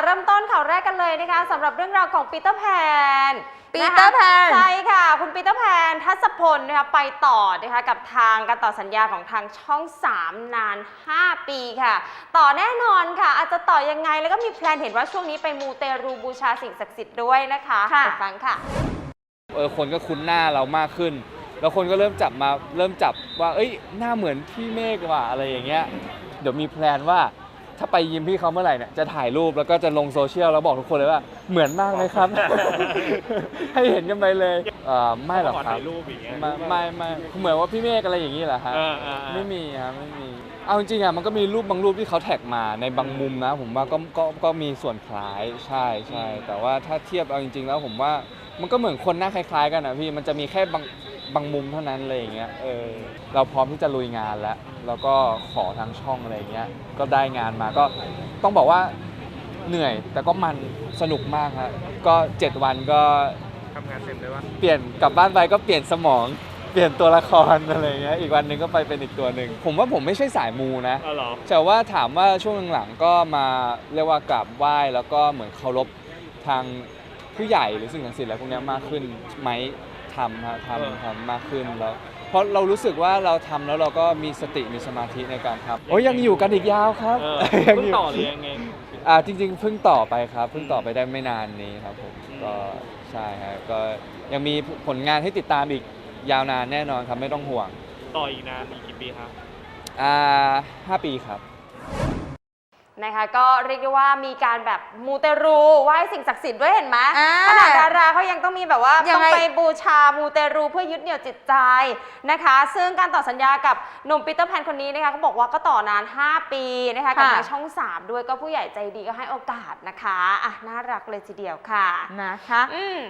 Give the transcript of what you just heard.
นะคะสำหรับเรื่องราวของปีเตอร์แพนปีเตอร์แพนใช่ค่ะ คุณปีเตอร์แพนทัศพลนะคะไปต่อนะคะกับทางการต่อสัญญาของทางช่อง 3 นาน 5 ปีค่ะ ต่อแน่นอนค่ะ อาจจะต่อยังไงแล้วก็มีแพลนเห็นว่าช่วงนี้ไปมูเตรูบูชาสิ่งศักดิ์สิทธิ์ด้วยนะคะค่ะไปฟังค่ะเออคนก็คุ้นหน้าเรามากขึ้น แล้วคนก็เริ่มจับมาเริ่มจับว่า เอ้ยหน้าเหมือนพี่เมฆว่ะอะไรอย่างเงี้ยเดี๋ยวมีแพลนว่า ถ้าไปยิมพี่เขาเมื่อไหร่เนี่ยจะถ่ายรูปแล้วก็จะลงโซเชียลแล้วบอกทุกคนเลยว่าเหมือนมากเลยครับ ให้เห็นกันไปเลยเออไม่หรอกขอครับถ่ายรูปอย่างเงี้ย ไม่ไม่ไม่เหมือนว่าพี่เมฆอะไรอย่างงี้เหรอฮะเออเออเออ ไม่มีครับไม่มี เอาจริงๆอะมันก็มีรูปบางรูปที่เขาแท็กมาในบางมุมนะ ผมว่าก็ก็ก็มีส่วนคล้ายใช่ใช่แต่ว่าถ้าเทียบเอาจริง ๆ แล้วผมว่ามันก็เหมือนคนหน้าคล้าย ๆ กันนะพี่มันจะมีแค่บาง บางมุมเท่านั้นเลยอย่างเงี้ยเออเราพร้อมที่จะลุยงานแล้ว แล้วก็ขอทางช่องอะไรอย่างเงี้ยก็ได้งานมาก็ต้องบอกว่าเหนื่อยแต่ก็มันสนุกมากครับก็เจ็ดวันก็ทำงานเต็มเลยวะเปลี่ยนกลับบ้านไปก็เปลี่ยนสมอง เปลี่ยนตัวละครอะไรอย่างเงี้ยอีกวันหนึ่งก็ไปเป็นอีกตัวหนึ่งผมว่าผมไม่ใช่สายมูนะเออเหรอแต่ว่าถามว่าช่วงหลังๆก็มาเรียกว่ากราบไหว้แล้วก็เหมือนเคารพทางผู้ใหญ่หรือสิ่งศักดิ์สิทธิ์อะไรพวกเนี้ยมากขึ้นไหม ทำฮะเออทำทำมากขึ้นแล้วเพราะเรารู้สึกว่าเราทำแล้วเราก็มีสติมีสมาธิในการทำโอ้ยยังอยู่กันอีกยาวครับ เออ ยังเพิ่งยู่ต่อเลยยังไง อ่าจริงๆเพิ่งต่อไปครับเพิ่งต่อไปได้ไม่นานนี้ครับผมอืม ก็ใช่ฮะก็ยังมีผลงานให้ติดตามอีกยาวนานแน่นอนครับไม่ต้องห่วงต่ออีกนานอีกกี่ปีครับอ่าห้าปีครับ นะคะก็เรียกได้ว่ามีการแบบมูเตรูไหว้สิ่งศักดิ์สิทธิ์ด้วยเห็นไหมอ่าขนาดดาราเขายังต้องมีแบบว่ายัต้องงไงไปบูชามูเตรูเพื่อยึดเหนี่ยวจิตใจนะคะ ซึ่งการต่อสัญญากับหนุ่มปีเตอร์แพนคนนี้นะคะเขาบอกว่าก็ต่อนาน 5 ปีนะคะกับค่ะ ทางช่อง 3 ด้วยก็ผู้ใหญ่ใจดีก็ให้โอกาสนะคะอะน่ารักเลยทีเดียวค่ะ นะคะ อืม